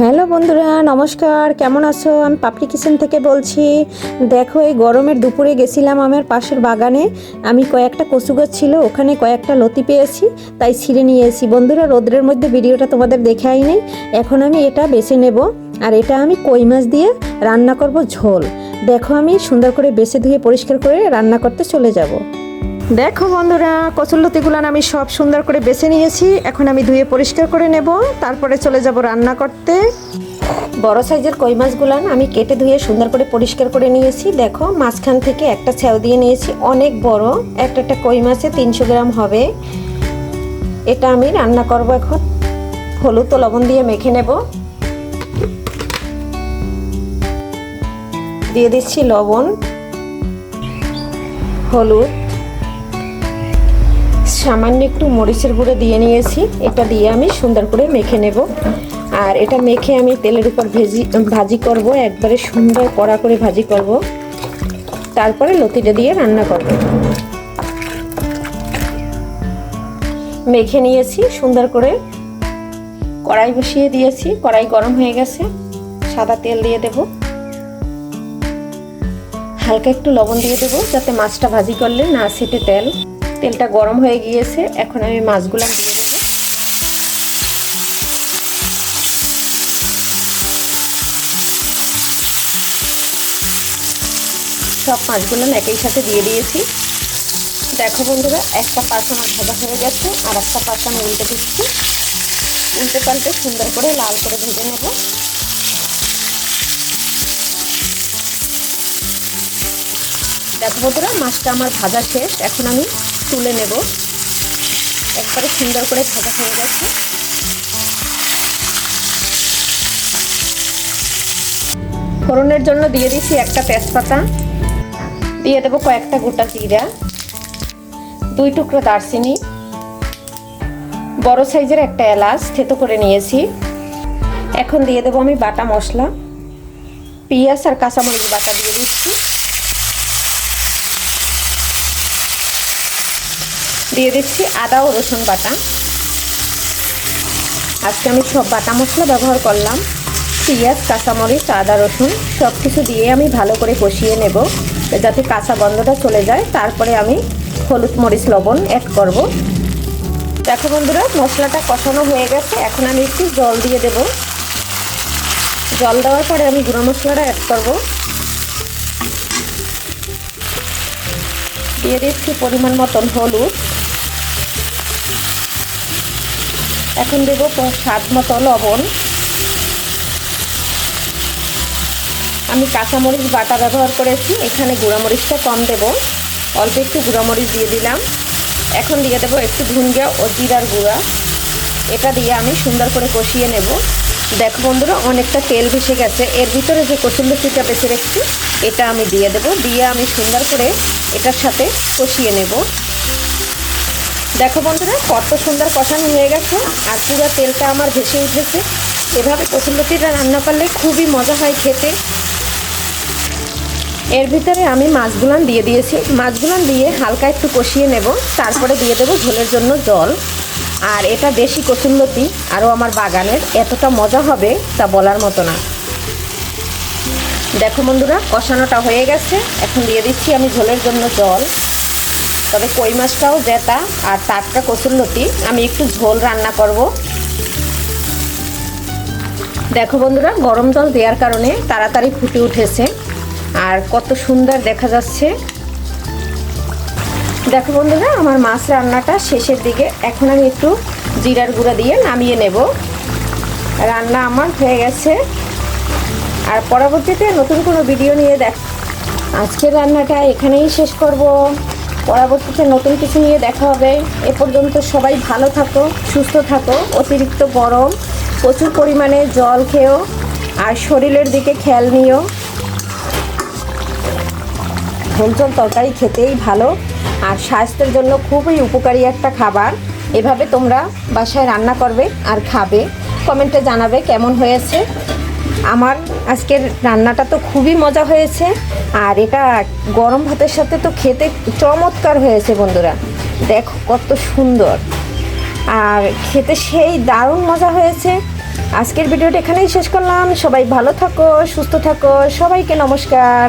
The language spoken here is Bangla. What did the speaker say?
হ্যালো বন্ধুরা, নমস্কার। কেমন আছো? আমি পাপড়ি কিচেন থেকে বলছি, দেখো এই গরমের দুপুরে গেছিলাম আমার পাশের বাগানে। আমি কয়েকটা কচু গাছ ছিল, ওখানে কয়েকটা লতি পেয়েছি, তাই ছিঁড়ে নিয়ে এসেছি। বন্ধুরা, রোদ্রের মধ্যে ভিডিওটা তোমাদের দেখাই নেই। এখন আমি এটা বেছে নেব, আর এটা আমি কই মাছ দিয়ে রান্না করব ঝোল। দেখো আমি সুন্দর করে বেছে ধুয়ে পরিষ্কার করে রান্না করতে চলে যাব। দেখো বন্ধুরা কচুরলতিগুলান আমি সব সুন্দর করে বেছে নিয়েছি। এখন আমি ধুয়ে পরিষ্কার করে নেব। তারপরে চলে যাব রান্না করতে। বড় সাইজের কই মাছগুলান আমি কেটে ধুয়ে সুন্দর করে পরিষ্কার করে নিয়েছি। দেখো, মাঝখান থেকে একটা ছ্যাও দিয়ে নিয়েছি। অনেক বড়। একটা একটা কই মাছে তিনশো গ্রাম হবে। এটা আমি রান্না করব এখন। হলুদ ও লবণ দিয়ে মেখে নেব। দিয়ে দিচ্ছি লবণ, হলুদ। সামান্য একটু মরিচের গুঁড়ো দিয়ে নিয়েছি। এটা দিয়ে আমি সুন্দর করে মেখে নেব। আর এটা মেখে আমি তেলের উপর ভেজি, ভাজি করব, একবারে সুন্দর কড়া করে ভাজি করব। তারপরে লতিটা দিয়ে রান্না করব। মেখে নিয়েছি, সুন্দর করে কড়াই বসিয়ে দিয়েছি। কড়াই গরম হয়ে গেছে। সাদা তেল দিয়ে দেব। হালকা একটু লবণ দিয়ে দেবো, যাতে মাছটা ভাজি করলে না সেটে তেল। তেলটা গরম হয়ে গিয়েছে, এখন আমি মাছগুলো দিয়ে দেবো। সব মাছগুলো একই সাথে দিয়ে দিয়েছি। দেখো বন্ধুরা, একটা পাশ আমার ভাজা হয়ে গেছে, আর একটা পাশ আমি উল্টে দিচ্ছি। উল্টে পাল্টে সুন্দর করে লাল করে ভেজে নেব। দেখো বন্ধুরা, মাছটা আমার ভাজা শেষ, এখন আমি তুলে নেব। একবারে সুন্দর করে ভাজা হয়ে গেছে। ফোড়নের জন্য দিয়ে দিচ্ছি একটা তেজপাতা। দিয়ে দেবো কয়েকটা গোটা জিরা, দুই টুকরো দারচিনি, বড় সাইজের একটা এলাচ থেতো করে নিয়েছি। এখন দিয়ে দেবো আমি বাটা মশলা। পেঁয়াজ আর কাঁচামরিচ বাটা দিয়ে দিচ্ছি। দিয়ে দিচ্ছি আদা ও রসুন বাটা। আজকে আমি সব বাটা মশলা ব্যবহার করলাম। পেঁয়াজ, কাঁচামরিচ, আদা, রসুন সব কিছু দিয়ে আমি ভালো করে কষিয়ে নেব, যাতে কাঁচা গন্ধটা চলে যায়। তারপরে আমি হলুদ মরিচ লবণ অ্যাড করব। দেখো বন্ধুরা, মশলাটা কষানো হয়ে গেছে। এখন আমি একটু জল দিয়ে দেব। জল দেওয়ার পরে আমি গুঁড়ো মশলাটা অ্যাড করব। দিয়ে দিচ্ছি পরিমাণ মতন হলুদ। এখন দেবো স্বাদ মতো লবণ। আমি কাঁচামরিচ বাটা ব্যবহার করেছি, এখানে গুঁড়ামরিচটা কম দেব। অল্প একটু গুঁড়ামরিচ দিয়ে দিলাম। এখন দিয়ে দেবো একটু ধুনগা ও জিরার গুঁড়া। এটা দিয়ে আমি সুন্দর করে কষিয়ে নেব। দেখো বন্ধুরা, অনেকটা তেল ভেসে গেছে। এর ভিতরে যে কচুল্লচিটা বেছে রেখেছি, এটা আমি দিয়ে দেব। দিয়ে আমি সুন্দর করে এটার সাথে কষিয়ে নেব। দেখো বন্ধুরা, কত সুন্দর কষানো হয়ে গেছে। আর পুরো তেলটা আমার ভেসে উঠেছে। এভাবে কচুরলতিটা রান্না করলে খুবই মজা হয় খেতে। এর ভিতরে আমি মাছগুলান দিয়ে দিয়েছি। মাছগুলান দিয়ে হালকা একটু কষিয়ে নেব। তারপরে দিয়ে দেবো ঝোলের জন্য জল। আর এটা দেশি কচুরলতি, আরও আমার বাগানের। এতটা মজা হবে তা বলার মতো না। দেখো বন্ধুরা, কষানোটা হয়ে গেছে। এখন দিয়ে দিচ্ছি আমি ঝোলের জন্য জল। তবে কই মাছটাও জেতা আর টাটকা কচুরলতি আমি একটু ঝোল রান্না করব। দেখো বন্ধুরা, গরম জল দেওয়ার কারণে তাড়াতাড়ি ফুটে উঠেছে। আর কত সুন্দর দেখা যাচ্ছে। দেখো বন্ধুরা, আমার মাছ রান্নাটা শেষের দিকে। এখন আমি একটু জিরার গুঁড়া দিয়ে নামিয়ে নেব। রান্না আমার হয়ে গেছে। আর পরবর্তীতে নতুন কোনো ভিডিও নিয়ে দেখ আজকের রান্নাটা এখানেই শেষ করব। পরবর্তীতে নতুন কিছু নিয়ে দেখা হবে। এ পর্যন্ত সবাই ভালো থাকো, সুস্থ থাকো, অতিরিক্ত গরম, প্রচুর পরিমাণে জল খেও, আর শরীরের দিকে খেয়াল নিও। ঝোলঝোল তরকারি খেতেই ভালো, আর স্বাস্থ্যের জন্য খুবই উপকারী একটা খাবার। এভাবে তোমরা বাসায় রান্না করবে আর খাবে। কমেন্টে জানাবে কেমন হয়েছে। আমার আজকের রান্নাটা তো খুবই মজা হয়েছে, আর এটা গরম ভাতের সাথে তো খেতে চমৎকার হয়েছে বন্ধুরা। দেখো কত সুন্দর। আর খেতে সেই দারুণ মজা হয়েছে। আজকের ভিডিওটা এখানেই শেষ করলাম। সবাই ভালো থাকো, সুস্থ থাকো, সবাইকে নমস্কার।